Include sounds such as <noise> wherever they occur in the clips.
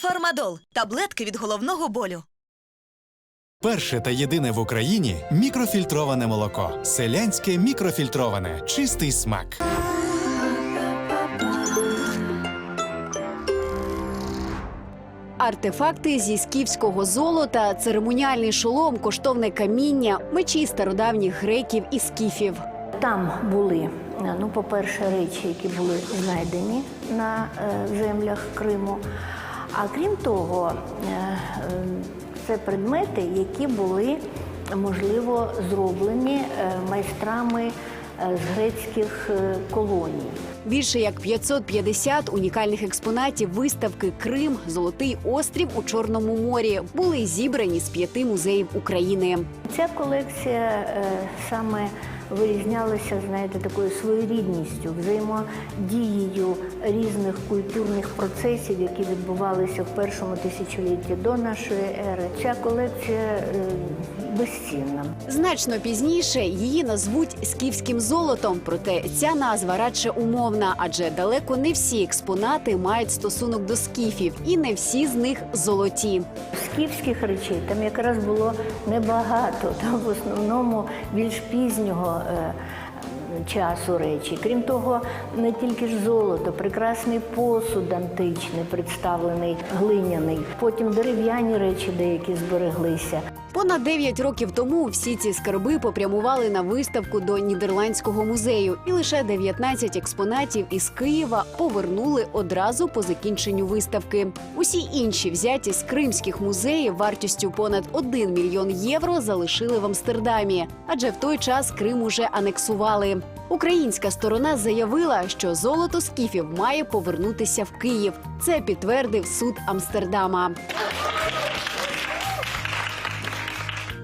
Фармадол таблетки від головного болю. Перше та єдине в Україні мікрофільтроване молоко. Селянське мікрофільтроване. Чистий смак. Артефакти зі скіфського золота, церемоніальний шолом, коштовне каміння, мечі стародавніх греків і скіфів. Там були, ну, по-перше, речі, які були знайдені на е, землях Криму. А крім того, е, е, це предмети, які були, можливо, зроблені е, майстрами з грецьких колоній. Більше як 550 унікальних експонатів виставки Крим, Золотий острів у Чорному морі були зібрані з п'яти музеїв України. Ця колекція е, саме вирізнялася, знаєте, такою своєрідністю, взаємодією різних культурних процесів, які відбувалися в першому тисячолітті до нашої ери. Ця колекція безцінна. Значно пізніше її назвуть скіфським золотом. Проте ця назва радше умовна, адже далеко не всі експонати мають стосунок до скіфів, і не всі з них золоті. Скіфських речей там якраз було небагато, <laughs> там в основному більш пізнього. е, Часу речі, крім того, не тільки ж золото, прекрасний посуд античний, представлений глиняний. Потім дерев'яні речі деякі збереглися. Понад 9 років тому всі ці скарби попрямували на виставку до Нідерландського музею, і лише 19 експонатів із Києва повернули одразу по закінченню виставки. Усі інші взяті з кримських музеїв вартістю понад 1 мільйон євро залишили в Амстердамі, адже в той час Крим уже анексували. Українська сторона заявила, що золото скіфів має повернутися в Київ. Це підтвердив суд Амстердама.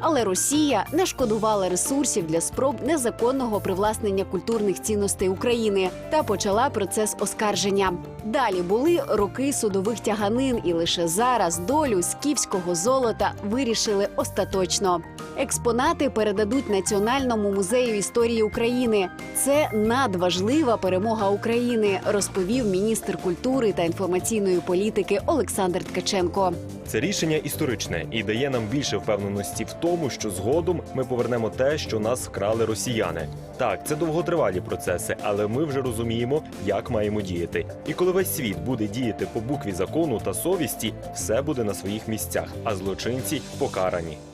Але Росія не шкодувала ресурсів для спроб незаконного привласнення культурних цінностей України та почала процес оскарження. Далі були роки судових тяганин, і лише зараз долю скіфського золота вирішили остаточно. Експонати передадуть Національному музею історії України. Це надважлива перемога України, розповів міністр культури та інформаційної політики Олександр Ткаченко. Це рішення історичне і дає нам більше впевненості в тому, що згодом ми повернемо те, що нас вкрали росіяни. Так, це довготривалі процеси, але ми вже розуміємо, як маємо діяти. І коли весь світ буде діяти по букві закону та совісті, все буде на своїх місцях, а злочинці покарані. –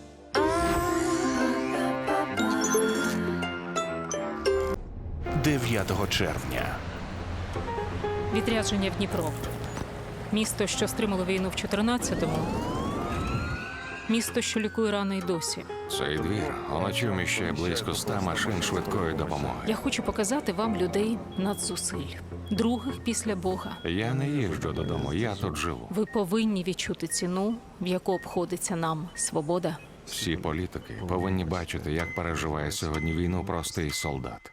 9 червня. Відрядження в Дніпро. Місто, що стримало війну в 14-му. Місто, що лікує рани й досі. Цей двір уночі вміщає близько ста машин швидкої допомоги. Я хочу показати вам людей надзусиль, других після Бога. Я не їжджу додому, я тут живу. Ви повинні відчути ціну, в яку обходиться нам свобода. Всі політики повинні бачити, як переживає сьогодні війну простий солдат.